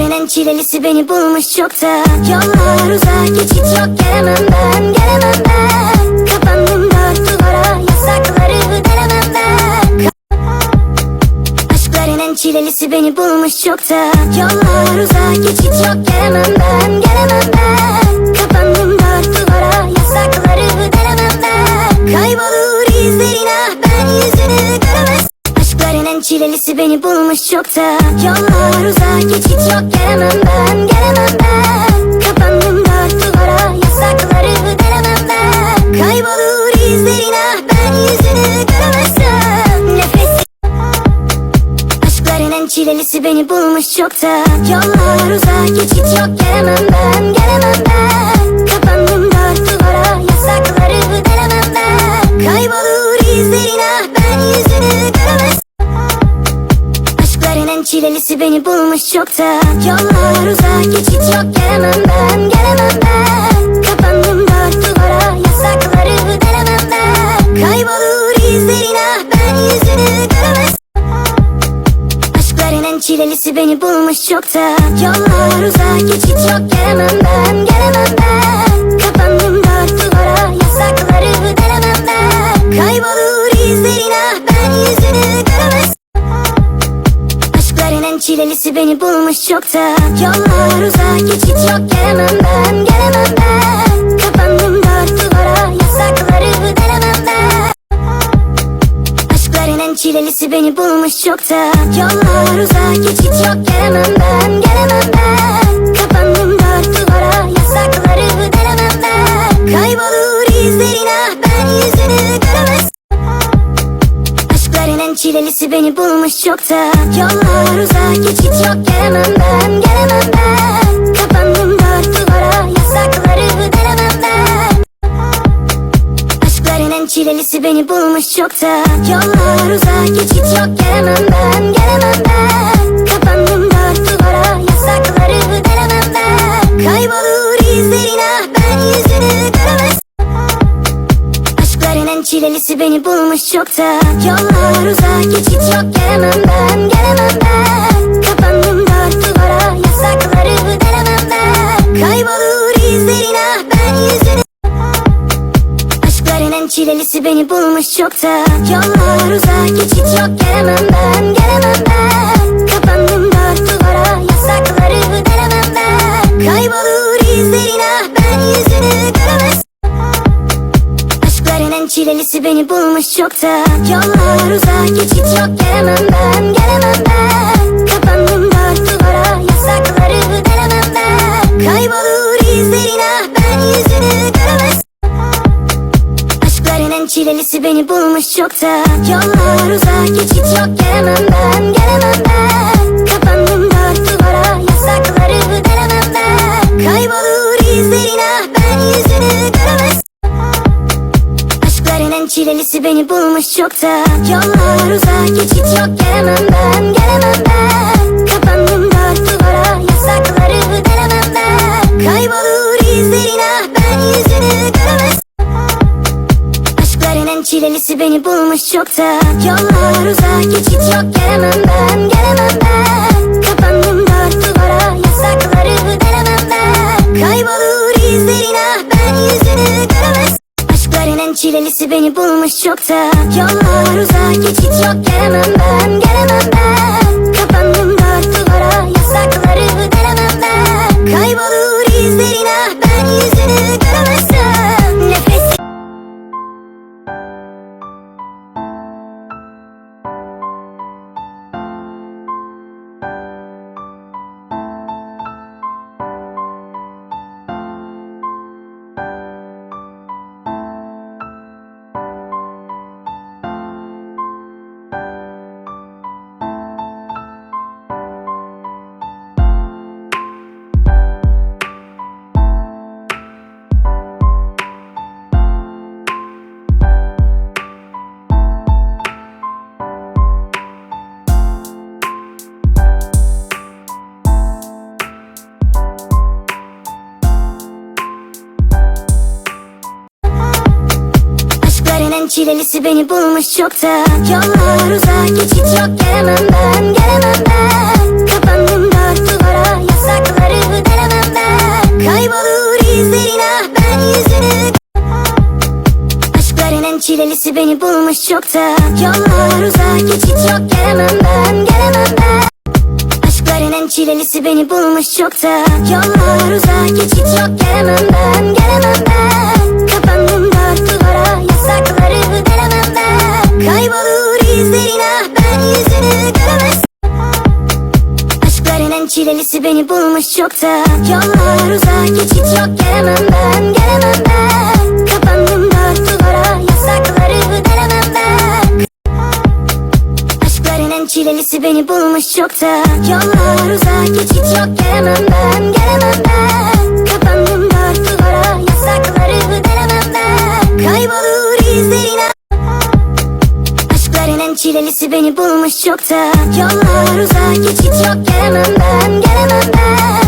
En çilelisi beni bulmuş çokta Yollar uzak geçit yok gelemem ben Gelemem ben. Kapandım dört duvara Yasakları denemem ben. Aşkların en çilelisi beni bulmuş çokta Yollar uzak geçit yok gelemem ben Gelemem ben. Kapandım dört duvara Çilelisi beni bulmuş çokta Yollar uzak geçit yok. Gelemem ben Gelemem ben. Kapandım dört duvara Yasakları denemem ben. Kaybolur izlerin ah ben yüzünü göremezsem. Nefes Aşkların en çilelisi beni bulmuş çokta Yollar uzak geçit yok. Gelemem ben Gelemem çilelisi beni bulmuş çokta Yollar uzak geçit yok gelemem ben Gelemem ben. Kapandım dört duvara Yasakları denemem ben. Kaybolur izlerin ah ben yüzünü göremez. Aşkların en çilelisi beni bulmuş çokta Yollar uzak geçit yok gelemem ben Gelemem ben. Kapandım beni bulmuş çokta Yollar uzak geçit yok gelemem ben Gelemem ben. Kapandım dört duvara Yasakları denemem ben. Aşkların en çilelisi beni bulmuş çokta Yollar uzak geçit yok gelemem ben Gelemem Çilelisi beni bulmuş çokta Yollar uzak geçit yok gelemem ben Gelemem ben. Kapandım dört duvara Yasakları denemem ben. Aşkların en çilelisi beni bulmuş çokta Yollar uzak geçit yok gelemem ben Gelemem ben. Kapandım dört duvara Yasakları denemem ben. Kaybolur çilelisi beni bulmuş çokta Yollar uzak geçit yok gelemem ben Gelemem ben. Kapandım dört duvara Yasakları denemem ben. Kaybolur izlerin ah ben yüzünü. Aşkların en çilelisi beni bulmuş çokta Yollar uzak geçit yok gelemem ben Gelemem çilelisi beni bulmuş çokta Yollar uzak geçit yok gelemem ben Gelemem ben. Kapandım dört duvara Yasakları denemem ben. Kaybolur izlerin ah ben yüzünü göremez. Aşkların en çilelisi beni bulmuş çokta Yollar uzak geçit yok gelemem ben Gelemem ben. Kapandım dört duvara Yasakları denemem ben. Kaybolur Çilelisi beni bulmuş çokta Yollar uzak geçit yok gelemem ben Gelemem ben. Kapandım dört duvara Yasakları denemem ben. Kaybolur izlerin ah ben yüzünü göremez. Aşkların en çilelisi beni bulmuş çokta Yollar uzak geçit yok gelemem ben bulmuş çokta Yollar uzak. Geçit yok gelemem ben Gelemem ben. Kapandım dört duvara Yasakları denemem ben. Kaybolur izlerin ah ben yüzünü göremezsem Denen çilelisi beni bulmuş çoktan. Yollar uzak geçit yok gelemem ben Gelemem ben. Kapandım dört duvara Yasakları delemem ben. Kaybolur izlerin ah ben yüzünü. Aşklar inen çilelisi beni bulmuş çoktan. Yollar uzak geçit yok gelemem ben Gelemem ben. Aşkların çilelisi beni bulmuş çoktan. Yollar uzak geçit yok gelemem ben Gelemem ben yasakları delemem ben? Kaybolur izlerin ah ben yüzünü göremez. Aşkların en çilelisi beni bulmuş çoktan Yollar uzak geçit yok gelemem ben gelemem ben. Kapandım dört duvara yasakları delemem ben? Aşkların en çilelisi beni bulmuş çoktan Yollar uzak geçit yok gelemem ben gelemem ben Gerisi beni bulmuş çoktan Yollar uzak geçit yok gelemem ben Gelemem ben.